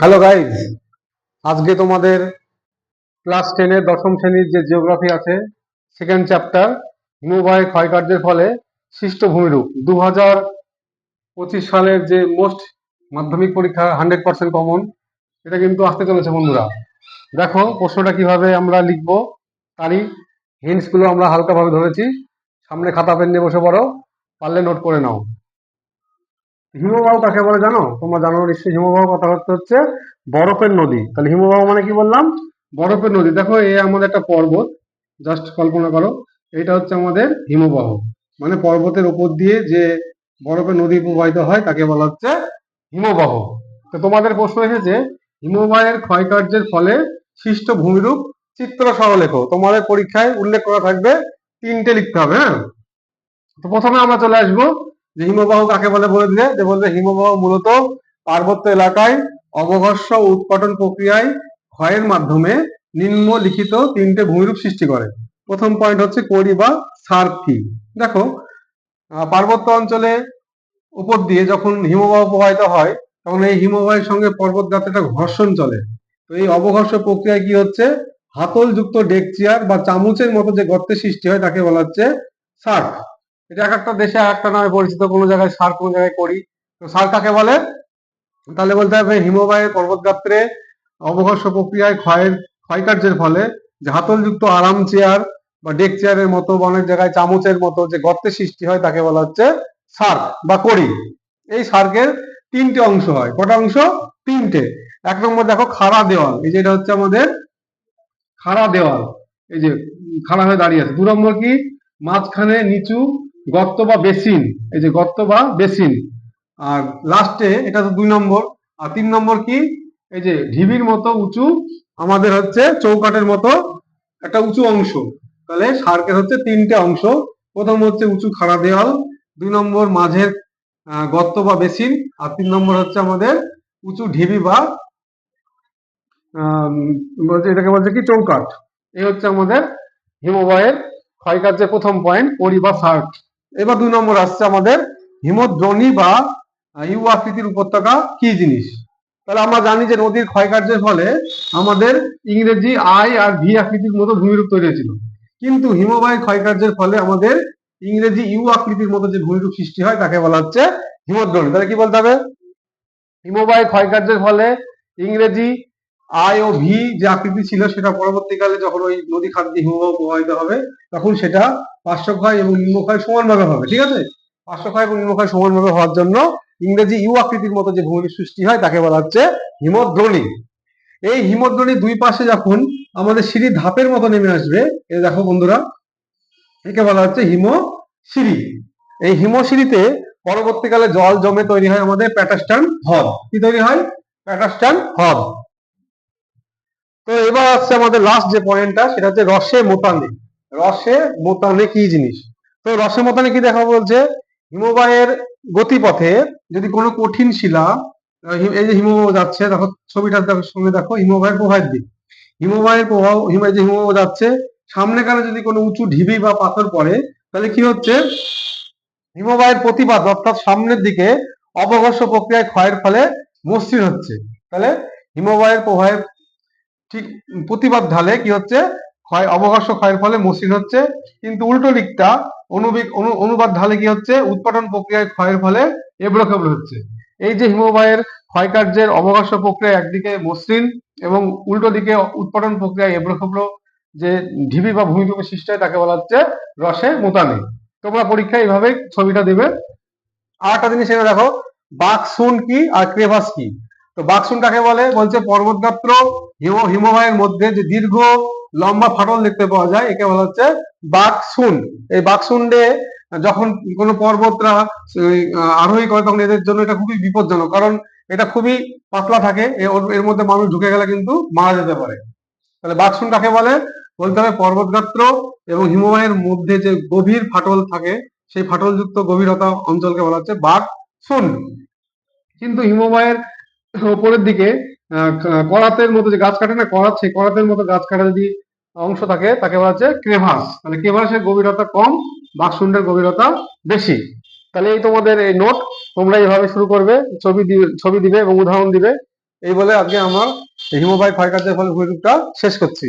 Hello guys আজকে তোমাদের class টেনের দশম শ্রেণির যে জিওগ্রাফি আছে সেকেন্ড চ্যাপ্টার হিমবাহের ক্ষয়কার্যের ফলে সৃষ্ট ভূমিরূপ দু হাজার পঁচিশ সালের যে মোস্ট মাধ্যমিক পরীক্ষা হান্ড্রেড পার্সেন্ট কমন এটা কিন্তু আসতে চলেছে বন্ধুরা। দেখো, প্রশ্নটা কীভাবে আমরা লিখব, তারই hints গুলো আমরা হালকাভাবে ধরেছি। সামনে খাতা পেন নিয়ে বসে পড়ো, পারলে নোট করে নাও। হিমবাহ কাকে বলে জানো? তোমরা জানো নিশ্চয়ই হিমবাহ কথা হচ্ছে হচ্ছে বরফের নদী। তাহলে হিমবাহ মানে কি বললাম? বরফের নদী। দেখো, এ আমাদের একটা পর্বত। জাস্ট কল্পনা করো এটা হচ্ছে আমাদের হিমবাহ। মানে পর্বতের উপর দিয়ে যে বরফের নদী প্রবাহিত হয়, তাকে বলা হচ্ছে হিমবাহ। তো তোমাদের প্রশ্ন এসেছে, হিমবাহের ক্ষয়কার্যের ফলে সৃষ্ট ভূমিরূপ চিত্র সহ লেখো তোমাদের পরীক্ষায় উল্লেখ করা থাকবে, তিনটে লিখতে হবে হ্যাঁ? তো প্রথমে আমরা চলে আসব যে হিমবাহ কাকে বলে? বলে দিলে? যে বলতে হিমবাহ মূলত পার্বত্য এলাকায় অবঘর্ষ ও উৎপাটন প্রক্রিয়ায় ক্ষয়ের মাধ্যমে নিম্নলিখিত তিনটে ভূমিরূপ সৃষ্টি করে। প্রথম পয়েন্ট হচ্ছে কড়ি বা সার্ক কি? দেখো পার্বত্য অঞ্চলে উপর দিয়ে যখন হিমবাহ প্রবাহিত হয়, তখন এই হিমবাহের সঙ্গে পর্বত গাত্রেটা ঘর্ষণ চলে। তো এই অবঘর্ষ প্রক্রিয়ায় কি হচ্ছে? হাতল যুক্ত ডেক চেয়ার বা চামচের মতো যে গর্তের সৃষ্টি হয়, তাকে বলা হচ্ছে সার্ক এটা এক একটা দেশে এক একটা নামে পরিচিত, কোনো জায়গায় সার, কোনো জায়গায় করি। তো সার কাকে বলে? তাহলে বলতে হবে হিমবাহের পর্বতগাত্রে অবঘর্ষ প্রক্রিয়ায় ক্ষয়ের ক্ষয়কার্যের ফলে হাতলযুক্ত আরাম চেয়ার বা ডেক চেয়ারের মতো অনেক জায়গায় চামচের মতো যে গর্তের সৃষ্টি হয়, তাকে বলা হচ্ছে সার বা করি এই সার্কের তিনটে অংশ হয়। কটা অংশ? তিনটে। এক নম্বর দেখো, খাড়া দেওয়াল। এই যে এটা হচ্ছে আমাদের খাড়া দেওয়াল। এই যে খাড়া হয়ে দাঁড়িয়ে আছে। দু নম্বর কি? মাঝখানে নিচু গর্ত বা বেসিন, এই যে গর্ত বা বেসিন। আর লাস্টে, এটা তো দুই নম্বর, আর তিন নম্বর কি? এই যে ঢিবির মতো উঁচু, আমাদের হচ্ছে চৌকাটের মতো একটা উঁচু অংশ। তাহলে সার্কের হচ্ছে তিনটে অংশ। প্রথম হচ্ছে উঁচু খাড়া দেওয়াল, দুই নম্বর মাঝের গর্ত বা বেসিন, আর তিন নম্বর হচ্ছে আমাদের উঁচু ঢিবি বা এটাকে বলছে কি? চৌকাট এই হচ্ছে আমাদের হিমবাহের ক্ষয়কার্যের প্রথম পয়েন্ট পরি বা সার্ক। এবার দুই নম্বর আসছে আমাদের হিমদ্রোণী বা ইউ আকৃতির উপত্যকা কি জিনিস? তাহলে আমরা জানি যে নদীর ক্ষয়কার্যের ফলে আমাদের ইংরেজি আই আর ভি আকৃতির মতো ভূমিরূপ তৈরি হয়েছিল। কিন্তু হিমবাহের ক্ষয়কার্যের ফলে আমাদের ইংরেজি ইউ আকৃতির মতো যে ভূমিরূপ সৃষ্টি হয় তাকে বলা হচ্ছে হিমদ্রোণী। তাহলে কি বলতে হবে? হিমবাহের ক্ষয়কার্যের ফলে ইংরেজি আই ও ভি যে আকৃতি ছিল সেটা পরবর্তীকালে যখন ওই নদী খাত দিয়ে হিমবাহ প্রবাহিত হবে, তখন সেটা পার্শ্বক্ষয় এবং নিম্নক্ষয় সমানভাবে হবে, ঠিক আছে? পার্শ্বক্ষয় এবং নিম্নক্ষয় সমানভাবে হওয়ার জন্য ইংরেজি ইউ আকৃতির মতো যে ভূমির সৃষ্টি হয়, তাকে বলা হচ্ছে হিমদ্রোণী। এই হিমদ্রোণীর দুই পাশে যখন আমাদের সিঁড়ি ধাপের মতো নেমে আসবে, এই দেখো বন্ধুরা, একে বলা হচ্ছে হিমশিরি। এই হিমশিরিতে পরবর্তীকালে জল জমে তৈরি হয় আমাদের প্যাটাস্টান হ্রদ কি তৈরি হয়? প্যাটাস্টান হ্রদ তো এবার আসছে আমাদের লাস্ট যে পয়েন্টটা সেটা হচ্ছে রসে মোতানে। রসে মোতানে কি জিনিস? তো রসে মোতানে কি দেখা বলছে? হিমবাহের গতিপথে যদি কোনো কঠিন শিলা এই যে হিমবাহ যাচ্ছে, দেখো ছবিটা দেখো, সঙ্গে দেখো, হিমবাহের প্রবাহের দিক। হিমবাহের প্রভাব হিম এই যে হিমবাহ যাচ্ছে, সামনে কালে যদি কোনো উঁচু ঢিবি বা পাথর পড়ে, তাহলে কি হচ্ছে? হিমবাহের প্রতিবাদ, অর্থাৎ সামনের দিকে অবঘর্ষ প্রক্রিয়ায় ক্ষয়ের ফলে মসৃণ হচ্ছে। তাহলে হিমবাহের প্রবাহের ঠিক প্রতিবাদ ঢালে কি হচ্ছে? ক্ষয় অবকাশ ক্ষয়ের ফলে মসৃণ হচ্ছে। কিন্তু উল্টো দিকটা অনুবিক অনু- অনুবাদ ঢালে কি হচ্ছে? উৎপাদন প্রক্রিয়ায় ক্ষয়ের ফলে এবড়ো হচ্ছে। এই যে হিমবাহের ক্ষয়কার্যের অবকাশ প্রক্রিয়া একদিকে মসৃণ এবং উল্টো দিকে উৎপাদন প্রক্রিয়ায় এবড়ো যে ঢিবি বা ভূমিকম্প সৃষ্টি হয় তাকে বলা হচ্ছে রসে মোতানে। তোমরা পরীক্ষায় এইভাবে ছবিটা দেবে। আর একটা জিনিস এখানে দেখো, বাকসুন কি আর ক্রেভাস কি? তো বাকসুন কাকে বলে? বলছে পর্বতগাত্র হিম, হিমবাহের মধ্যে যে দীর্ঘ লম্বা ফাটল দেখতে পাওয়া যায়, একে বলা হচ্ছে বাকসুন এই বাকসুন্ডে যখন কোনো পর্বতরা আরোহী করে, তখন এদের জন্য এটা খুবই বিপজ্জনক। কারণ এটা খুবই পাতলা থাকে এর মধ্যে মানুষ ঢুকে গেলে কিন্তু মারা যেতে পারে। তাহলে বাকসুন কাকে বলে? বলতে হবে পর্বতগাত্র এবং হিমবাহের মধ্যে যে গভীর ফাটল থাকে, সেই ফাটলযুক্ত গভীরতা অঞ্চলকে বলা হচ্ছে বাকসুন কিন্তু হিমবাহের উপরের দিকে করাতের মতো যে গাছ কাটে না, করাত, সেই করাতের মতো গাছ কাটা যদি অংশ থাকে, তাকে বলা হচ্ছে ক্রেভাস। তাহলে ক্রেভাসের গভীরতা কম, বাক্সুন্ডের গভীরতা বেশি। তাহলে এই তোমাদের এই নোট তোমরা এইভাবে শুরু করবে, ছবি দিবে ছবি দিবে এবং উদাহরণ দিবে। এই বলে আজকে আমার হিমবাহ ক্ষয়কার্যের ফলে শেষ করছি।